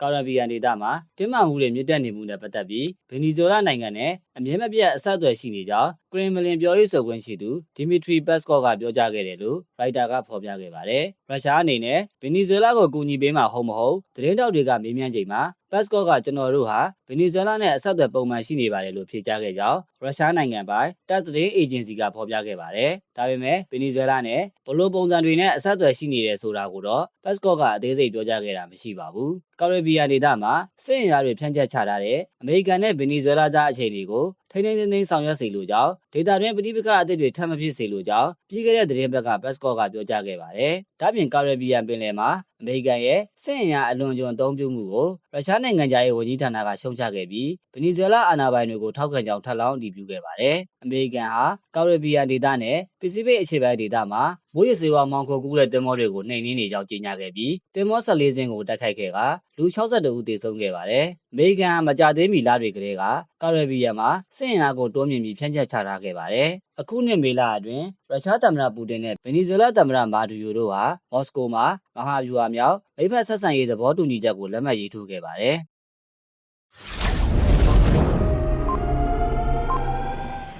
ကာရဘီယန်ဒေသမှာတင်းမာမှုတွေမြင့်တက်နေမှုနဲ့ပတ်သက်ပြီးဗင်နီဇွဲလားနိုင်ငံနဲ့အမြဲမပြတ်အဆက်အသွယ်ရှိနေကြောင်းကရင်မလင်ပြောရေးဆိုခွင့်ရှိသူဒီမီထရီပက်စကော့ကပြောကြားခဲ့တယ်လို့ရိုက်တာကဖော်ပြခဲ့ပါတယ်။ရုရှားအနေနဲ့ဗင်နီဇွဲလားကိုကူညီပေးမှာဟုတ်မဟုတ်သတင်းတောက်တွေကမေးမြန်းချိန်မှာပတ်စကော့ကကျွန်တော်တို့ဟာဗင်နီဇွဲလားနဲ့အဆက်အသွယ်ပုံမှန်ရှိနေပါတယ်လို့ဖြေကြားခဲ့ကြောင်းရုရှားနိုင်ငံပိုင်တပ်သတင်းအေဂျင်စီကဖော်ပြခဲ့ပါတယ်။ဒါပေမဲ့ဗင်နီဇွဲလားနဲ့ဘလို့ပုံစံတွေနဲ့အဆက်အသွယ်ရှိနေတယ်ဆိုတာကိုတော့ပတ်စကော့ကအသေးစိတ်ပြောကြားခဲ့တာမရှိပါဘူး။ကာရဘီယန်ဒေသမှာစစ်ရင်ရားတွေဖြန့်ကျက်ချထားတဲ့အမေရိကန်နဲ့ဗင်နီဇွဲလားကြားအခြေအနေကိုထိန်းထိန်းသိမ်းသိမ်းဆောင်ရွက်စေလိုကြောင်းဒေတာတွင်ပြည်ပကအသစ်တွေထပ်မဖြစ်စေလိုကြောင်းပြီးခဲ့တဲ့သတင်းဘက်ကဘတ်စကော့ကပြောကြားခဲ့ပါတယ်။ဒါ့ပြင်ကာရဘီယန်ပင်လယ်မှာအမေရိကန်ရဲ့စစ်ရင်ရားအလွန်ကျွံအသုံးပြုမှုကိုရုရှားနိုင်ငံသားရေးဝန်ကြီးဌာနကရှုံချခဲ့ပြီးဗင်နီဇွဲလားအာဏာပိုင်တွေကိုထောက်ခံကြောင်းထပ်လောင်းအတည်ပြုခဲ့ပါတယ်။အမေရိကန်ဟာကာရဘီယန်ဒေသနဲ့ပစိဖိတ်အခြေပိုင်းဒေသမှာမိုးရစေဝါမောင်ခိုကူးတဲ့တင်မောတွေကိုနှိမ်နင်းနေကြောင်းကြေညာခဲ့ပြီးတင်မော14စင်းကိုတိုက်ခိုက်ခဲ့ကလူ62ဦးသေဆုံးခဲ့ပါတယ်။အမေရိကန်ကမကြသေးမီလတွေကလေးကကာရဘီယန်မှာစစ်ရင်အားကိုတိုးမြင့်ပြီးဖြန့်ကျက်ချထားခဲ့ပါတယ်။အခုနှစ်မေလအတွင်းရုရှားသမ္မတပူတင်နဲ့ဗင်နီဇွဲလားသမ္မတမာဒူယိုတို့ဟာ မော်စကိုမှာမဟာဗျူဟာမြောက်မိဖက်ဆက်ဆံရေးသဘောတူညီချက်ကိုလက်မှတ်ရေးထိုးခဲ့ပါတယ်။